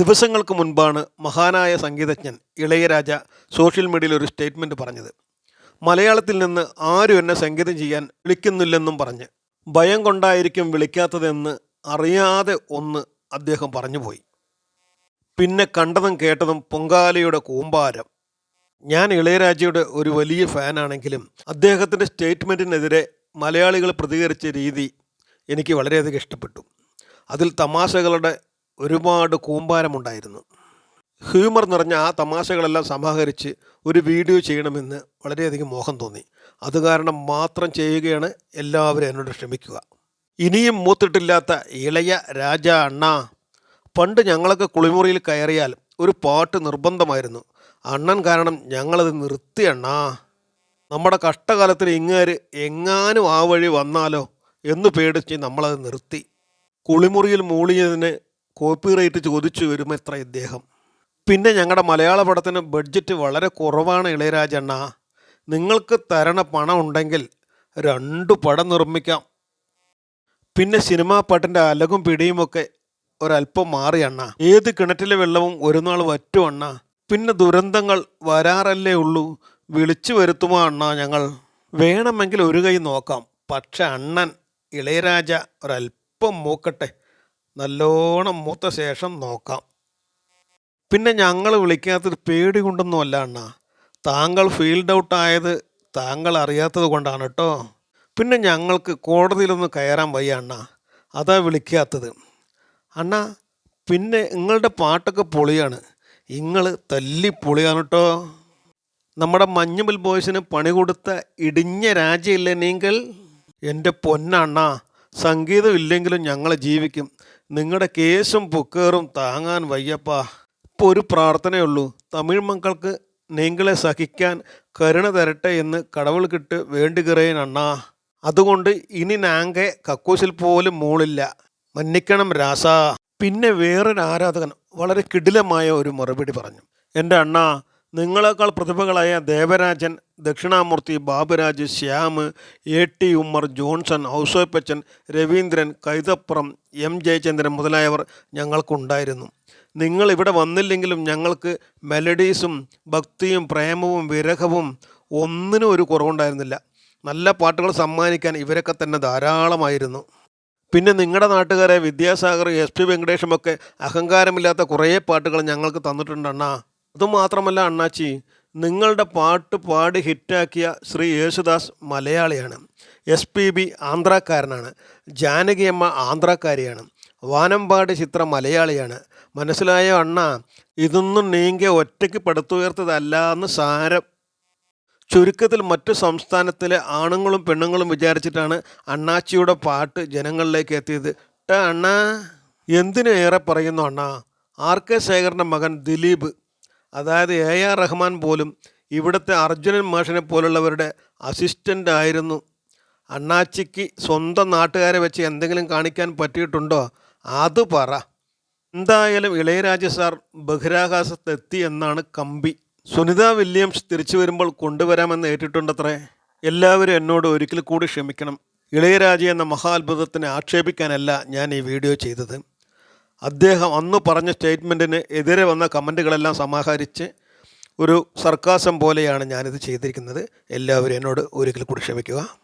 ദിവസങ്ങൾക്ക് മുൻപാണ് മഹാനായ സംഗീതജ്ഞൻ ഇളയരാജ സോഷ്യൽ മീഡിയയിൽ ഒരു സ്റ്റേറ്റ്മെന്റ് പറഞ്ഞത്. മലയാളത്തിൽ നിന്ന് ആരും എന്നെ സംഗീതം ചെയ്യാൻ വിളിക്കുന്നില്ലെന്നും പറഞ്ഞ് ഭയം കൊണ്ടായിരിക്കും വിളിക്കാത്തതെന്ന് അറിയാതെ ഒന്ന് അദ്ദേഹം പറഞ്ഞുപോയി. പിന്നെ കണ്ടതും കേട്ടതും പൊങ്കാലയുടെ കൂമ്പാരം. ഞാൻ ഇളയരാജയുടെ ഒരു വലിയ ഫാനാണെങ്കിലും അദ്ദേഹത്തിന്റെ സ്റ്റേറ്റ്മെന്റിനെതിരെ മലയാളികൾ പ്രതികരിച്ച രീതി എനിക്ക് വളരെയധികം ഇഷ്ടപ്പെട്ടു. അതിൽ തമാശകളുടെ ഒരുപാട് കൂമ്പാരമുണ്ടായിരുന്നു. ഹ്യൂമർ നിറഞ്ഞ ആ തമാശകളെല്ലാം സമാഹരിച്ച് ഒരു വീഡിയോ ചെയ്യണമെന്ന് വളരെയധികം മോഹം തോന്നി. അത് കാരണം മാത്രം ചെയ്യുകയാണ് എല്ലാവരും എന്നോട് ക്ഷമിക്കുക. ഇനിയും മൂത്തിട്ടില്ലാത്ത ഇളയ രാജ അണ്ണ. പണ്ട് ഞങ്ങളൊക്കെ കുളിമുറിയിൽ കയറിയാൽ ഒരു പാട്ട് നിർബന്ധമായിരുന്നു. അണ്ണൻ കാരണം ഞങ്ങളത് നിർത്തി അണ്ണാ. നമ്മുടെ കഷ്ടകാലത്തിൽ ഇങ്ങേര് എങ്ങാനും ആ വഴി വന്നാലോ എന്ന് പേടിച്ച് നമ്മളത് നിർത്തി. കുളിമുറിയിൽ മൂളിയതിന് കോപ്പിറൈറ്റ് ചോദിച്ചു വരും എത്ര ഇദ്ദേഹം? പിന്നെ ഞങ്ങളുടെ മലയാള പടത്തിന് ബഡ്ജറ്റ് വളരെ കുറവാണ് ഇളയരാജണ്ണ നിങ്ങൾക്ക് തരണ പണം ഉണ്ടെങ്കിൽ രണ്ട് പടം നിർമ്മിക്കാം. പിന്നെ സിനിമാ പാട്ടിന്റെ അലകും പിടിയുമൊക്കെ ഒരല്പം മാറി അണ്ണ. ഏത് കിണറ്റിലെ വെള്ളവും ഒരു നാൾ വറ്റും അണ്ണ. പിന്നെ ദുരന്തങ്ങൾ വരാറല്ലേ ഉള്ളൂ. വിളിച്ചു വരുത്തുമോ അണ്ണ ഞങ്ങൾ? വേണമെങ്കിൽ ഒരു കൈ നോക്കാം. പക്ഷെ അണ്ണൻ ഇളയരാജ ഒരല്പം മൂക്കട്ടെ നല്ലോണം മൂത്ത ശേഷം നോക്കാം. പിന്നെ ഞങ്ങൾ വിളിക്കാത്തത് പേടി കൊണ്ടൊന്നുമല്ല അണ്ണ. താങ്കൾ ഫീൽഡ് ഔട്ട് ആയത് താങ്കൾ അറിയാത്തത് കൊണ്ടാണ് കേട്ടോ. പിന്നെ ഞങ്ങൾക്ക് കോടതിയിലൊന്ന് കയറാൻ വയ്യ അണ്ണ. അതാ വിളിക്കാത്തത്. അണ്ണ പിന്നെ നിങ്ങളുടെ പാട്ടൊക്കെ പൊളിയാണ്. നിങ്ങൾ തല്ലി പൊളിയാണ് കേട്ടോ. നമ്മുടെ മഞ്ഞുമൽ ബോയ്സിന് പണി കൊടുത്ത ഇടിഞ്ഞ രാജ്യമില്ലേ നിങ്ങൾ? എന്റെ പൊന്നണ്ണ. സംഗീതം ഇല്ലെങ്കിലും ഞങ്ങൾ ജീവിക്കും. നിങ്ങളുടെ കേസും പുക്കേറും താങ്ങാൻ വയ്യപ്പാ. ഇപ്പോൾ ഒരു പ്രാർത്ഥനയുള്ളൂ. തമിഴ് മക്കൾക്ക് നിങ്ങളെ സഹിക്കാൻ കരുണ തരട്ടെ എന്ന് കടവൾ കിട്ട് വേണ്ടുകിറേൻ അണ്ണാ. അതുകൊണ്ട് ഇനി നാങ്കെ കക്കൂസിൽ പോലും മൂളില്ല. മന്നിക്കണം രാസ. പിന്നെ വേറൊരു ആരാധകൻ വളരെ കിടിലമായ ഒരു മറുപടി പറഞ്ഞു. എന്റെ അണ്ണ നിങ്ങളെക്കാൾ പ്രതിഭകളായ Devarajan Dakshinamoorthy Baburaj Shyam A T Ummer Johnson Ouseppachan Raveendran Kaithapram M Jayachandran മുതലായവർ ഞങ്ങൾക്കുണ്ടായിരുന്നു. നിങ്ങൾ ഇവിടെ വന്നില്ലെങ്കിലും ഞങ്ങൾക്ക് മെലഡീസും ഭക്തിയും പ്രേമവും വിരഹവും ഒന്നിനും ഒരു കുറവുണ്ടായിരുന്നില്ല. നല്ല പാട്ടുകൾ സമ്മാനിക്കാൻ ഇവരൊക്കെ തന്നെ ധാരാളമായിരുന്നു. പിന്നെ നിങ്ങളുടെ നാട്ടുകാരെ വിദ്യാസാഗർ എസ് പി വെങ്കടേഷുമൊക്കെ അഹങ്കാരമില്ലാത്ത കുറേ പാട്ടുകൾ ഞങ്ങൾക്ക് തന്നിട്ടുണ്ട് അണ്ണാ. അതുമാത്രമല്ല അണ്ണാച്ചി നിങ്ങളുടെ പാട്ട് പാടി ഹിറ്റാക്കിയ ശ്രീ യേശുദാസ് മലയാളിയാണ്. എസ് പി ബി ആന്ധ്രാക്കാരനാണ്. ജാനകിയമ്മ ആന്ധ്രാക്കാരിയാണ്. വാനമ്പാട് ചിത്ര മലയാളിയാണ്. മനസ്സിലായ അണ്ണ? ഇതൊന്നും നീങ്ങിയ ഒറ്റയ്ക്ക് പടുത്തുയർത്തതല്ല എന്ന് സാരം. ചുരുക്കത്തിൽ മറ്റു സംസ്ഥാനത്തിലെ ആണുങ്ങളും പെണ്ണുങ്ങളും വിചാരിച്ചിട്ടാണ് അണ്ണാച്ചിയുടെ പാട്ട് ജനങ്ങളിലേക്ക് എത്തിയത്. ട അണ്ണാ. എന്തിനേറെ പറയുന്നു അണ്ണ? ആർ കെ ശേഖറിന്റെ മകൻ ദിലീപ്. അതായത് എ ആർ റഹ്മാൻ പോലും ഇവിടുത്തെ അർജുനൻ മാഷിനെ പോലുള്ളവരുടെ അസിസ്റ്റന്റ് ആയിരുന്നു. അണ്ണാച്ചിക്ക് സ്വന്തം നാട്ടുകാരെ വെച്ച് എന്തെങ്കിലും കാണിക്കാൻ പറ്റിയിട്ടുണ്ടോ? അത് പറ. എന്തായാലും ഇളയരാജ സാർ ബഹിരാകാശത്തെത്തി എന്നാണ് കമ്പി. സുനിത വില്യംസ് തിരിച്ചു വരുമ്പോൾ കൊണ്ടുവരാമെന്ന് ഏറ്റിട്ടുണ്ടത്രേ? എല്ലാവരും എന്നോട് ഒരിക്കൽ കൂടി ക്ഷമിക്കണം. ഇളയരാജ എന്ന മഹാത്ഭുതത്തിനെ ആക്ഷേപിക്കാനല്ല ഞാൻ ഈ വീഡിയോ ചെയ്തത്. അദ്ദേഹം അന്ന് പറഞ്ഞ സ്റ്റേറ്റ്മെന്റിന് എതിരെ വന്ന കമന്റുകളെല്ലാം സമാഹരിച്ച് ഒരു സർക്കാസം പോലെയാണ് ഞാനിത് ചെയ്തിരിക്കുന്നത്. എല്ലാവരും എന്നോട് ഒരിക്കൽ കൂടി ക്ഷമിക്കുക.